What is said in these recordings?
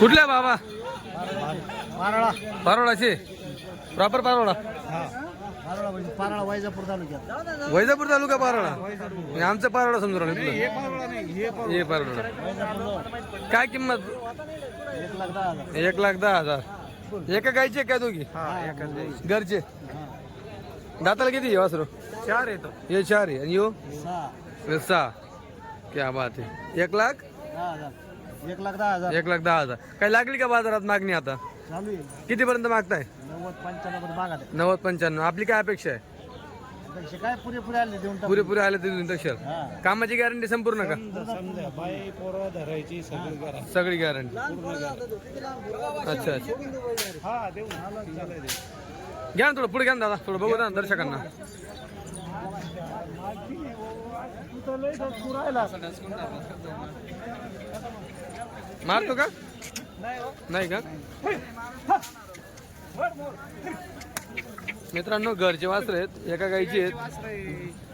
कुठल्या बाबा? पाराळा. पारोळाचे? प्रॉपर पारोळा. म्हणजे वैजापूर तालुका पारोळा. आमचं पारोळा समजून राहिलो तुला. हे पारोळा. काय किंमत? एक लाख दहा हजार. एक गायचे काय दोघी? घरचे. दाताला किती वासरो? चार येतो हे चार आहे. आणि यो? सहा. क्या बात आहे. एक लाख? एक लाख दहा हजार. एक लाख दहा हजार. काय लागली का बाजारात मागणी आता? चालू आहे. कितीपर्यंत मागताय? नव्वद पंच्याण्णव मागा नव्वद पंच्याण्णव. आपली काय अपेक्षा आहे? पैसे काय? पुरेपुरे आले देऊन टाकू. पुरेपुरे आले ते हा. कामाची गॅरंटी संपूर्ण का? समजा बाई पोरं धरायची सगळी करा सगळी गॅरंटी अच्छा अच्छा. हा देऊ चालेल घ्या ना थोडं पुढे घ्या ना दादा. थोडं बघू द्या ना दर्शकांना. मारतो का? नाही का? मित्रांनो घरचे वासर आहेत एका गाईची आहेत.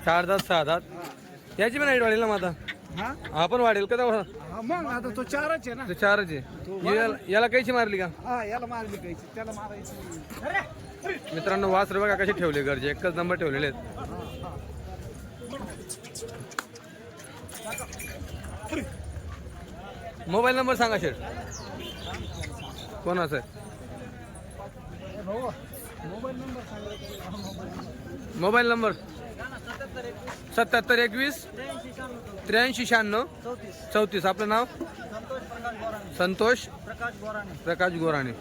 चार दात सहा दात याची पण हाईट वाढेल ना माझा हा? पण वाढेल का तेव्हा? हा, मग आता तो चारच आहे ना. ते चारच आहे. याला- याला मारली का? हा याला मारली कायची त्याला मारायची. मित्रांनो वासर बघा कसे ठेवले घरचे. एकच नंबर ठेवलेले आहेत. मोबाईल नंबर सांगा शेठ. कोणाचा आहे? Mobile number? सत्याहत्तर एकवीस त्र्याऐंशी शहाण्णव चौतीस. आपलं नाव? संतोष प्रकाश गोराणे.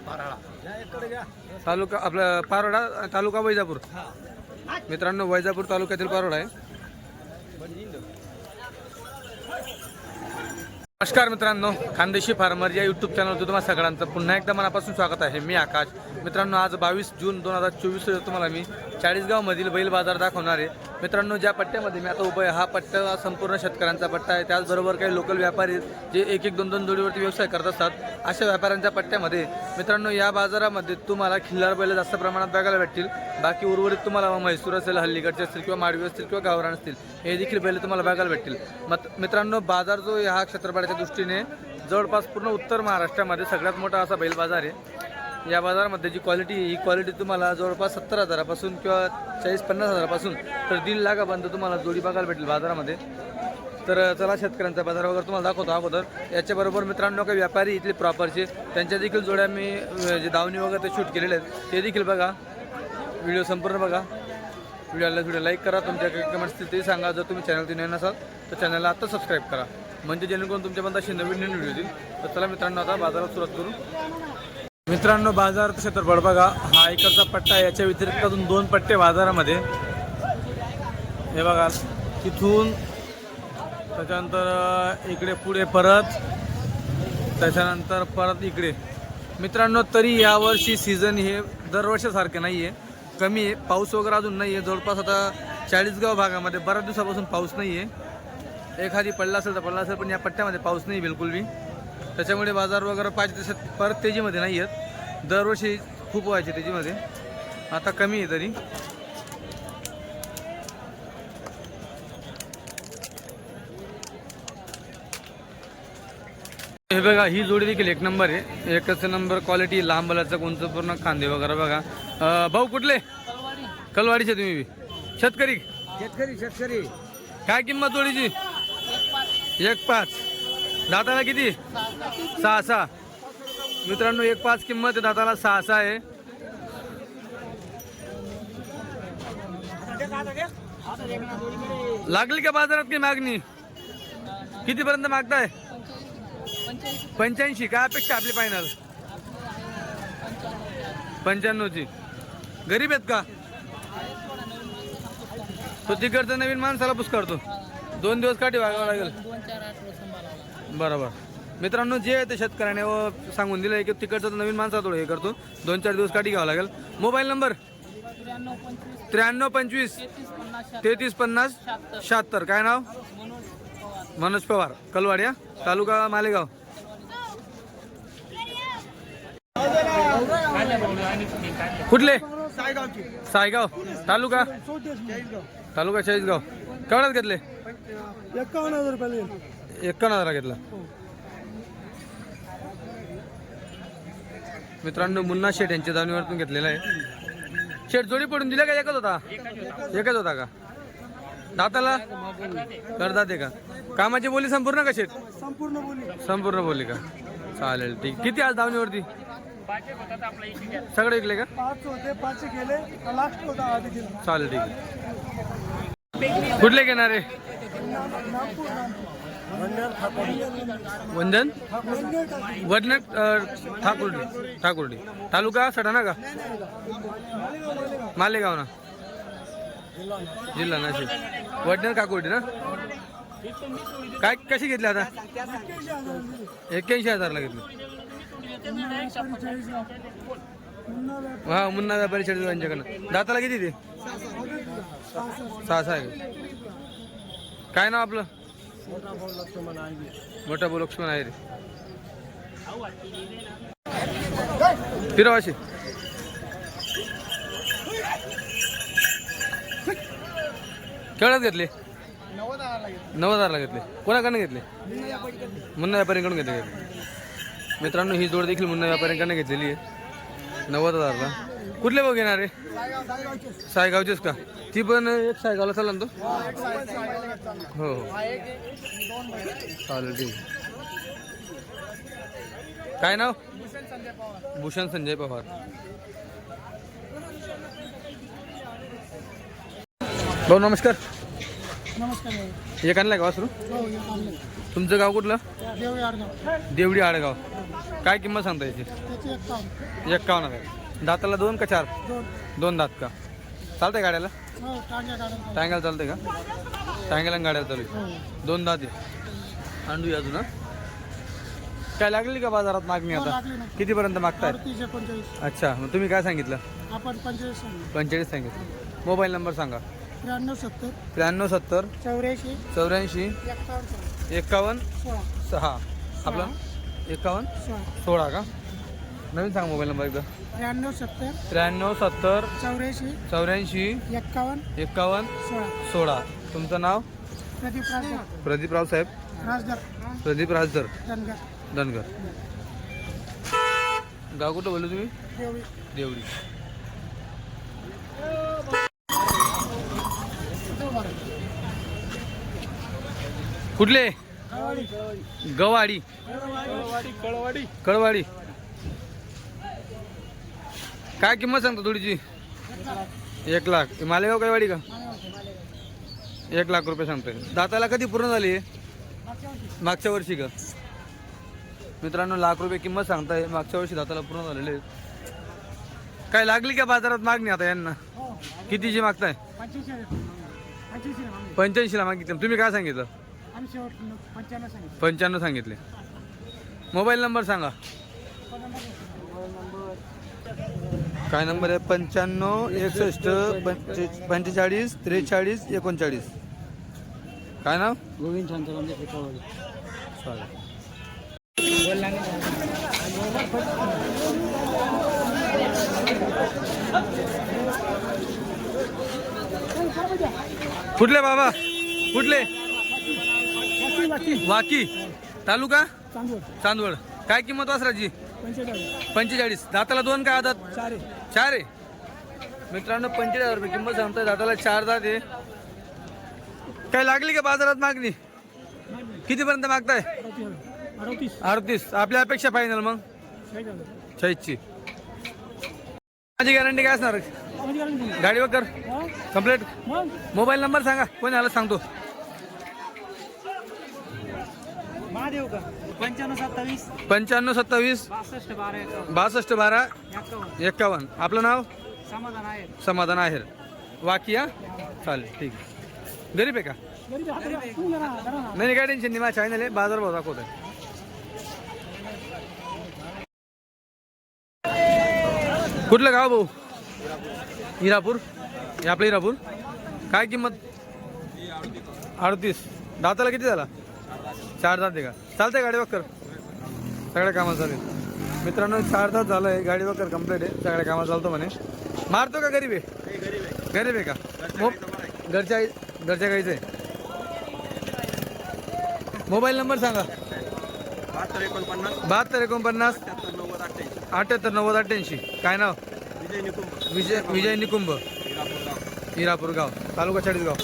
तालुका आपला पारोडा तालुका वैजापूर. मित्रांनो वैजापूर तालुक्यातील पारोडा आहे. नमस्कार मित्रांनो खानदेशी फार्मर या यूट्यूब चॅनलवर तुम्हाला सगळ्यांचं पुन्हा एकदा मनापासून स्वागत आहे. मी आकाश. मित्रांनो आज बावीस जून दोन हजार चोवीस तुम्हाला मी चाळीसगावमधील बैल बाजार दाखवणार आहे. मित्रांनो ज्या पट्ट्यामध्ये मी आता उभं आहे हा पट्टा संपूर्ण शेतकऱ्यांचा पट्टा आहे. त्याचबरोबर काही लोकल व्यापारी जे एक एक दोन दोन जोडीवरती व्यवसाय करत असतात. अशा व्यापाऱ्यांच्या पट्ट्यामध्ये मित्रांनो या बाजारामध्ये तुम्हाला खिल्लार बैल जास्त प्रमाणात बघायला भेटतील. बाकी उर्वरित तुम्हाला म्हैसूर असेल हल्लीगडचे असतील किंवा माडवी असतील किंवा गावरान असतील हे देखील बैल तुम्हाला बघायला भेटतील. मत मित्रांनो बाजार जो हा क्षेत्रफळाच्या दृष्टीने जवळपास पूर्ण उत्तर महाराष्ट्रामध्ये सगळ्यात मोठा असा बैल बाजार आहे. या बाजारामध्ये जी क्वालिटी ही क्वालिटी तुम्हाला जवळपास सत्तर हजारापासून किंवा चाळीस पन्नास हजारापासून तर दीड लाखापर्यंत तुम्हाला जोडी बघायला भेटेल बाजारामध्ये. तर चला शेतकऱ्यांचा बाजार वगैरे तुम्हाला दाखवतो अगोदर. याच्याबरोबर मित्रांनो काही व्यापारी इथले प्रॉपरचे त्यांच्या देखील जोड्या मी जे दावणी वगैरे ते शूट केलेले आहेत ते देखील बघा. व्हिडिओ संपूर्ण बघा. व्हिडिओला व्हिडिओ लाईक करा तुमच्या काही कमेंट्स ते सांगा. जर तुम्ही चॅनल नवीन असाल तर चॅनलला आत्ता सबस्क्राईब करा. म्हणजे जेणेकरून तुमच्यापर्यंत अशी नवीन नवीन व्हिडिओ येतील. तर चला मित्रांनो आता बाजारात सुरुवात करू. मित्रांनो बाजार क्षेत्रफळ बघा. हा एकरचा पट्टा याच्या व्यतिरिक्त अजून दोन पट्टे बाजारामध्ये. हे बघा तिथून त्याच्यानंतर इकडे पुढे परत त्याच्यानंतर परत इकडे. मित्रांनो तरी यावर्षी सीझन हे दरवर्षासारखे नाही आहे कमी आहे. पाऊस वगैरे अजून नाही आहे जवळपास आता चाळीसगाव भागामध्ये बऱ्याच दिवसापासून पाऊस नाही आहे एखादी पडला असेल तर पडला असेल पण या पट्ट्यामध्ये पाऊस नाही बिलकुल बी. त्याच्यामुळे बाजार वगैरे पाहिजे तसे परत तेजीमध्ये नाही आहेत दरवर्षी खूप व्हायचे तेजीमध्ये. आता कमी आहे तरी. हे बघा ही जोडी देखील एक नंबर आहे. एकच नंबर क्वालिटी लांब बलाचं कोणतं पूर्ण कांदे वगैरे बघा. भाऊ कुठले? कलवाडीचे तुम्ही शेतकरी. शेतकरी शेतकरी. काय किंमत जोडीची? एक पाच. दाताला किती? सहा सहा मित्रांनो एक पाच किंमत आहे. दाताला सहा सहा आहे. लागली का बाजारात की मागणी? कितीपर्यंत मागताय? पंच्याऐंशी. काय अपेक्षा आपली फायनल पंच्याण्णवची. गरीब आहेत का? तो तिकडचा नवीन माणसाला पुस करतो दोन दिवस काठी वागावं लागेल. बरोबर. मित्रांनो जे आहे ते शेतकऱ्याने व सांगून दिलं की तिकडचं तर नवीन माणसा थोडं हे करतो. दोन चार दिवस काठी घ्यावं लागेल. Mobile number? त्र्याण्णव पंचवीस तेहतीस पन्नास शहात्तर. काय नाव? मनोज पवार. कलवाड या तालुका मालेगाव. कुठले? सायगावची. सायगाव. तालुका? तालुका चाळीसगाव. केवढ्यात घेतले? एकावन्न हजार घेतला. मित्रांनो मुन्ना शेठ यांच्या दावणीवरतून घेतलेला आहे. शेठ जोडी पडून दिला का एकच होता? एकच होता का? दाताला? करतात का? कामाची बोली संपूर्ण का शेठ? संपूर्ण बोली. संपूर्ण बोली का? चालेल ठीक. किती आज दावणीवरती? सगळे ऐकले का? पाच होते पाच गेले. लास्ट होता आधी गेला. चालेल ठीक. आहे कुठले घेणार आहे वंदन वडन ठाकुर्डी ठाकुर्डी. तालुका सटाणा का? मालेगाव ना? जिल्हा नाशिक. वडनेर काकुर्डी ना? काय कशी घेतली आता? एक्क्याऐंशी हजारला घेतली. हा मुन्ना व्यापारी छेडतो यांच्याकडनं दाताला किती ते? सहा सहा आहे. काय नाव आपलं? मोठा भाऊ लक्ष्मण आहे रे. फिरवाशी केवढ्यात घेतले? नव्वद नऊ हजारला घेतले. कोणाकडनं घेतले? मुन्ना व्यापाऱ्यांकडून घेतले. मित्रांनो ही जोड देखील मुन्ना व्यापाऱ्यांकडनं घेतलेली आहे. नव्वद हजारला कुठले भाऊ घेणार आहे? सायगाव सायगावचे सायगावचेच का? ती पण एक सायगावला चालेल ना तो? हा. हो. चालेल ठीक आहे. काय नाव? भूषण संजय पवार. भाऊ नमस्कार. नमस्कार एक आणलाय का वासरू? हो. तुमचं गाव कुठलं? देवडी आडगाव. काय किंमत सांगता याची? त्याची एक्कावन्न हजार दाताला दोन का चार? दोन. दोन दात का? चालतंय गाड्याला? हो टांग्या काढून टांग्याला चालतंय का? टांग्याला आणि गाड्याला चालू हो. दोन दात आहे. अंडू अजून हा? काय लागलेली का बाजारात मागणी हो, आता? लागली ना. कितीपर्यंत मागताय? अडतीस एकोणचाळीस अच्छा मग तुम्ही काय सांगितलं? आपण सांगू पंचेचाळीस सांगितलं. मोबाईल नंबर सांगा. त्र्याण्णव सत्तर. त्र्याण्णव सत्तर. चौऱ्याऐंशी. चौऱ्याऐंशी. एकावन्न. एकावन्न. सोळा. सहा. आपला? एकावन्न? सोळा. का? नवीन सांगा मोबाईल नंबर एकदा. त्र्याण्णव सत्तर. त्र्याण्णव सत्तर. चौऱ्याऐंशी. चौऱ्याऐंशी. एकावन्न. एकावन्न. सोळा. सोळा. तुमचं नाव? प्रदीप राजदर प्रदीप रावसाहेब राजदर प्रदीप राजदर धनगर. धनगर. गाव कुठं बोललो तुम्ही? देवळी. देवडी कुठले? गवाडी. कळवाडी कळवाडी. काय किंमत सांगतो थोडीची एक लाख. मालेगाव कळवाडी का? एक लाख रुपये सांगतोय. दाताला कधी पूर्ण झाली मागच्या वर्षी का? मित्रांनो लाख रुपये किंमत सांगताय. मागच्या वर्षी दाताला पूर्ण झालेले आहेत. काय लागली का बाजारात मागणी आता यांना? कितीची मागताय? पंच्याऐंशीला मागितलं. तुम्ही काय सांगितलं? आम्ही शेवट पंच्याण्णव सांगितलं. पंच्याण्णव सांगितले. मोबाईल नंबर सांगा. काय नंबर आहे? पंच्याण्णव एकसष्ट पंचे पंचेचाळीस त्रेचाळीस एकोणचाळीस. काय नाव? गोविंद शांताराम चालेल. कुठले बाबा कुठले वाकी. तालुका? चांदवड. चांदवड. काय किंमत वासराची? पंचेचाळीस. दाताला दोन काय आदात? चार आहे. मित्रांनो पंचेचाळीस हजार रुपये किंमत सांगताय. दाताला चार दात आहे. काय लागली का बाजारात मागणी? कितीपर्यंत मागताय? अडतीस. आपल्या अपेक्षा फायनल मग? छाईची माझी गॅरंटी काय असणार? गाडीवर कर. कंप्लीट मग? मोबाईल नंबर सांगा. कोणी आला सांगतो. महादेव का? पंच्याण्णव सत्तावीस. पंच्याण्णव सत्तावीस. बासष्ट बारा एकावन्न. बासष्ट बारा. एकावन्न. एक्कावन्न आपलं नाव? समाधान आहे. समाधान आहेर वाकी हा? चालेल ठीक आहे. गरीब आहे का? नाही नाही, काय टेन्शन नाही. माझ्या चॅनल आहे. बाजार भाव दाखवत आहे कुठलं गाव भाऊ? हिरापूर हे आपलं हिरापूर काय किंमत? अडतीस. दाताला किती झाला? चार दात आहे का? चालतंय गाडी सगळ्या कामात चालेल मित्रांनो चार तास झालं आहे गाडी वगैरे कंप्लीट आहे. सगळ्या कामात चालतो म्हणे. मारतो का गरीब आहे? गरीब आहे का? घरच्या घरच्या गाईचं आहे. मोबाईल नंबर सांगा. बहात्तर एकोणपन्नास. बहात्तर एकोणपन्नास अठ्याहत्तर नव्वद अठ्ठ्याऐंशी. काय नाव? विजय निकुंभ. विजय विजय निकुंभ. हिरापूर गाव. तालुका चाळीसगाव.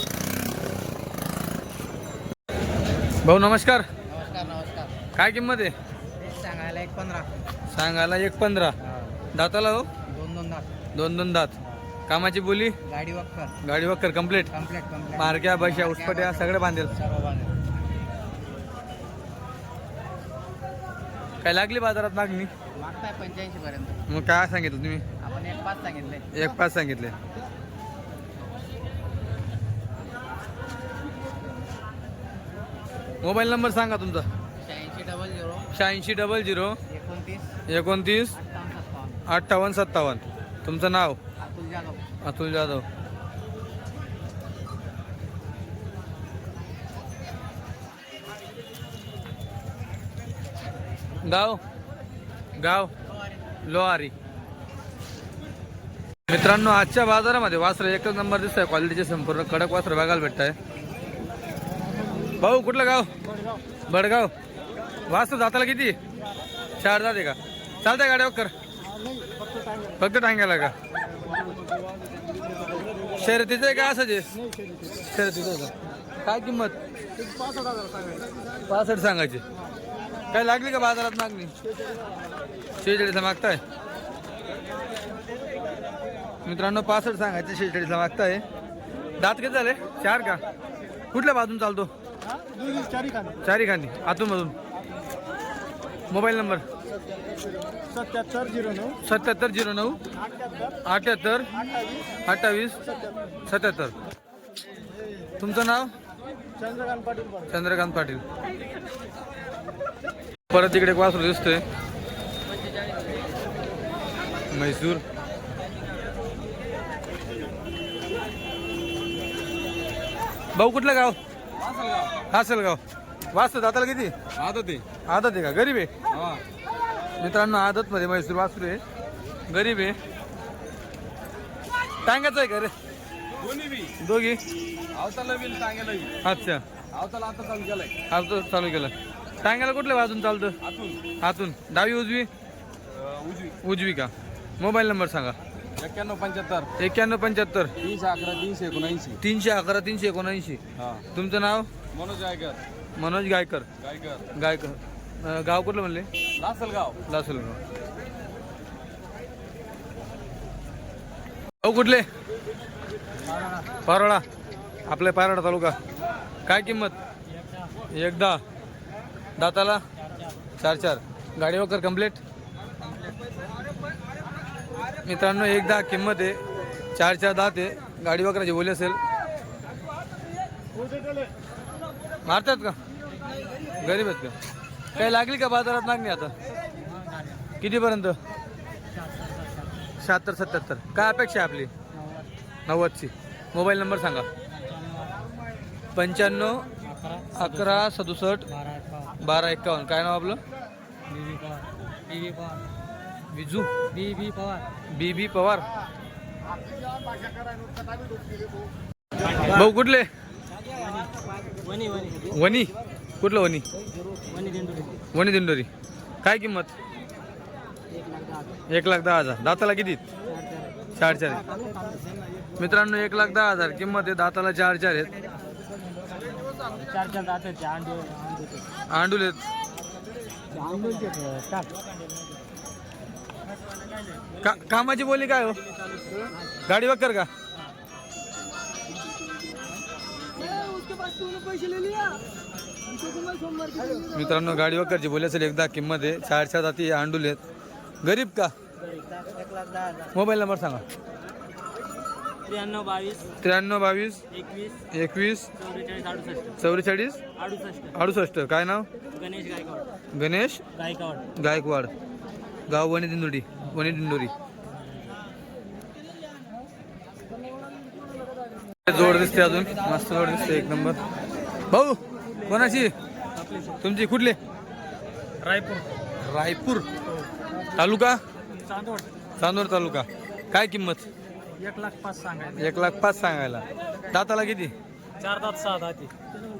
भाऊ नमस्कार. नमस्कार नमस्कार. काय किंमत आहे? सांगायला एक पंधरा. सांगायला एक पंधरा. दाताला हो? दोन दोन दात. दोन दोन दात. कामाची बोली? गाडी वक्कर. गाडी वक्कर कंप्लीट कंप्लीट कंप्लीट मारक्या बशा उसपट्या सगळे बांधेल. सर्व बांधेल. काय लागली बाजारात मागणी? मागताय पंच्याऐंशी पर्यंत. मग काय सांगितलं तुम्ही? आपण एक पाच सांगितले. एक पाच सांगितले. मोबाईल नंबर सांगा तुमचा. शहाऐंशी डबल झिरो शहाऐंशी डबल झिरो एकोणतीस एकोणतीस अठ्ठावन्न सत्तावन्न. तुमचं नाव? अतुल जाधव. अतुल जाधव. गाव? गाव? लोहारी. मित्रांनो आजच्या बाजारामध्ये वासर एकच नंबर दिसतंय. क्वालिटीचे संपूर्ण कडक वासर बघायला भेटत आहे भाऊ कुठलं गाव? बडगाव. वासर जाताला किती? चार जाते का? चालतंय गाड्या कर. फक्त टांग्याला का? शर्यतीचं आहे का असं शर्यतीचं का? काय किंमत? पासष्ट सांगायची. काय लागली का बाजारात मागणी? शेहेचाळीसला मागताय? मित्रांनो पासष्ट सांगायचं शेहेचाळीसला मागताय. दात किती झाले? चार का? कुठल्या बाजून चालतो? चारी चारी खांदी. आतून मधून मोबाईल नंबर? सत्याहत्तर झिरो नऊ. सत्याहत्तर झिरो नऊ. अठ्याहत्तर. अठ्ठावीस. सत्याहत्तर. तुमचं नाव? चंद्रकांत पाटील चंद्रकांत पाटील. परत इकडे एक वासरू दिसतोय. म्हैसूर. भाऊ कुठलं गाव? हासलगाव. वासरू दाताला किती? आता ते आदत आहे का? गरीब आहे? मित्रांनो आदत मध्ये म्हैसूर वासरू आहे. गरीब आहे. टांगाचं आहे का रे? दोन्ही बी. दोघी? बी अच्छा. आवताला आता चालू केलाय. आता चालू केलं. टांगाला कुठल्या बाजून चालतं? आतून. हातून डावी उजवी? अं, उजवी. उजवी का? मोबाईल नंबर सांगा. एक्क्याण्णव पंच्याहत्तर. एक्क्याण्णव पंच्याहत्तर. तीनशे अकरा तीनशे एकोणऐंशी. तीनशे अकरा तीनशे एकोणऐंशी. हा. तुमचं नाव? मनोज गायकर. मनोज गायकर. गायकर. गायकर. अं, गाव कुठलं म्हणले? लासलगाव. लासलगाव. भाऊ कुठले? पारोळा. आपल्या पारोळा तालुका. काय किंमत? एकदा. दाताला? चार चार. गाडी वगैरे कंप्लीट मित्रांनो एक दहा किंमत आहे. चार चार दहा ते गाडी वगैरे बोली असेल. मारतात का? गरीब आहेत का? काही लागली का बाजारात मागणी आता? कितीपर्यंत? शहात्तर सत्याहत्तर. काय अपेक्षा आहे आपली? नव्वदची. मोबाईल नंबर सांगा. पंच्याण्णव अकरा सदुसष्ट बारा एक्कावन्न काय नाव आपलं? विजू बी बी पवार. बी बी पवार. भाऊ कुठले? वनी कुठलं वनी? वनी दिंडोरी. काय किंमत? एक लाख दहा हजार. दाताला किती? चार चार. मित्रांनो एक लाख दहा हजार. किंमत आहे दाताला चार चार आहेत. आंडूल आहेत का कामाची बोली काय हो? गाडी वक्कर का? मित्रांनो गाडी वक्करची बोली असेल एकदा किंमत आहे. चार चार जाती आंडूल आहेत. गरीब का? मोबाईल नंबर सांगा. त्र्याण्णव बावीस त्र्याण्णव बावीस एकवीस एकवीस चौवेचाळीस अडुसष्ट. काय नाव? गणेश गायकवाड. गणेश गायकवाड. गायकवाड. गाव वणी दिंडोरी वणी दिंडोरी जोड दिसते अजून. मस्त जोड दिसते एक नंबर. भाऊ कोणाची? तुमची कुठली? रायपूर. रायपूर. तालुका? चांदोड चांदोर तालुका. काय किंमत? एक लाख पाच सांगायला. एक लाख पाच सांगायला. दाताला किती? चार दात सहा दात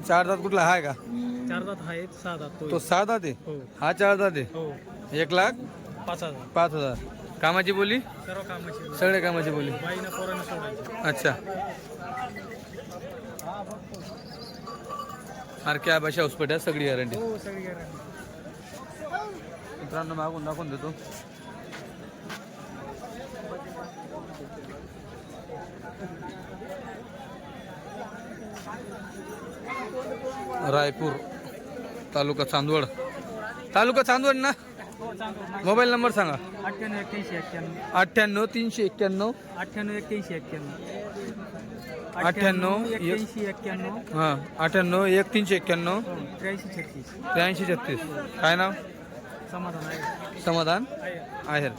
चार दात कुठला? हाय का? चार दात आहेत सहा दात तो सहा दात आहे? हो. हा चार दात आहे? हो. एक लाख? पाच हजार. पाच हजार. कामाची बोली? सर्व कामाची सगळे कामाची बोली. बाईनं पोरानं सोडायची. अच्छा. क्या भाषा उसपट्या सगळी गॅरंटी हो सगळी गॅरंटी मित्रांनो मागून दाखवून देतो. रायपूर तालुका चांदवड. तालुका चांदवड ना? मोबाईल नंबर सांगा. अठ्ठ्याण्णव एक्क्याऐंशी एक्क्याण्णव. अठ्ठ्याण्णव तीनशे एक्क्याण्णव. अठ्ठ्याण्णव एक्क्याऐंशी एक्क्याण्णव. अठ्ठ्याण्णव, एक- एक्क्याऐंशी एक्क्याण्णव. हां अठ्ठ्याण्णव एक तीनशे एक्क्याण्णव. हो, त्र्याऐंशी छत्तीस. त्र्याऐंशी छत्तीस. काय नाव? समाधान आहे. समाधान? आहे. आहेर